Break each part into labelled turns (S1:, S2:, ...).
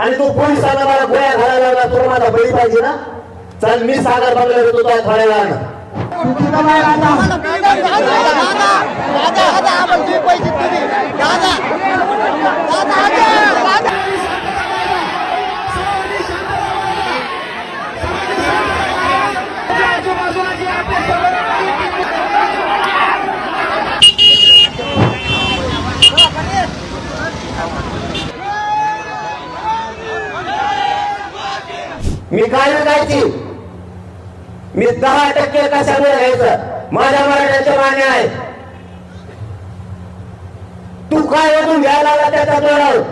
S1: आणि तू पोलिसांना मला गोळ्या घालायला लागला तुला माझा बळी पाहिजे ना चल मी सागर बंगल्यावर येतो त्या थोड्या वेळानं गाणं काय मी दहा टक्के कशामुळे घ्यायचं? माझ्या मराठ्याचे मान्य आहे. तू काय अजून घ्यायला लागला त्याचा जोराव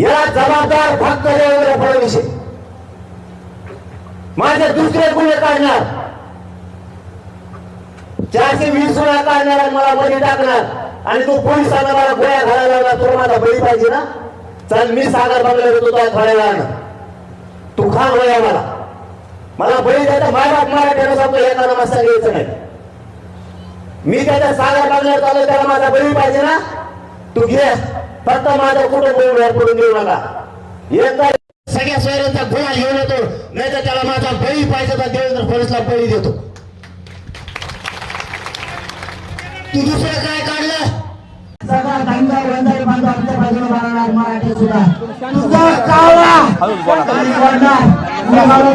S1: याला जबाबदार फक्त देवेंद्र फडणवीस. माझे दुसरे गुन्हे काढणार. चारशे वीस वेळा काढणार आणि मला बळी टाकणार. आणि तू पोलिसांना मला गोळ्या घालायला लागला तुला माझा बळी पाहिजे ना? चल मी सागर बंगल्यावर येतो तुला थोड्या वेळानं तू खा गोळ्या मला. मला बळी द्यायचा माझ्या बाप मराठ्यानं सांगतो एका मस्त घ्यायचं नाही. मी त्याच्या सागर बंगल्यावर चालू त्याला माझा बळी पाहिजे ना? तू घे. फक्त माझं कुटुंब बाहेर पडून देऊ नका एकदा सगळ्या सोयऱ्यांचा गुन्हा घेऊन येतो नाही तर त्याला माझा बळी पाहिजे तर देवेंद्र फडणवीसला बळी देतो. तू दुसरं काय
S2: मराठी सुद्धा तुझा कावळा. आणि वरदान, तुझा बाबा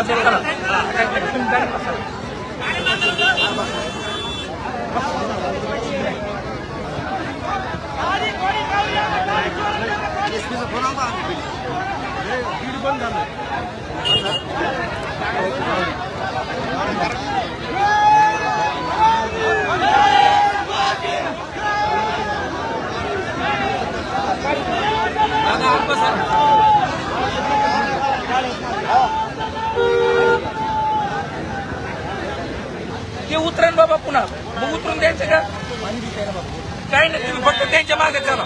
S2: ब्रह्माला, तुझा
S3: ते उतरण बाबा पुन्हा. मग उतरून द्यायचं का? काही नाही तुम्ही फक्त त्यांच्या मागे चला.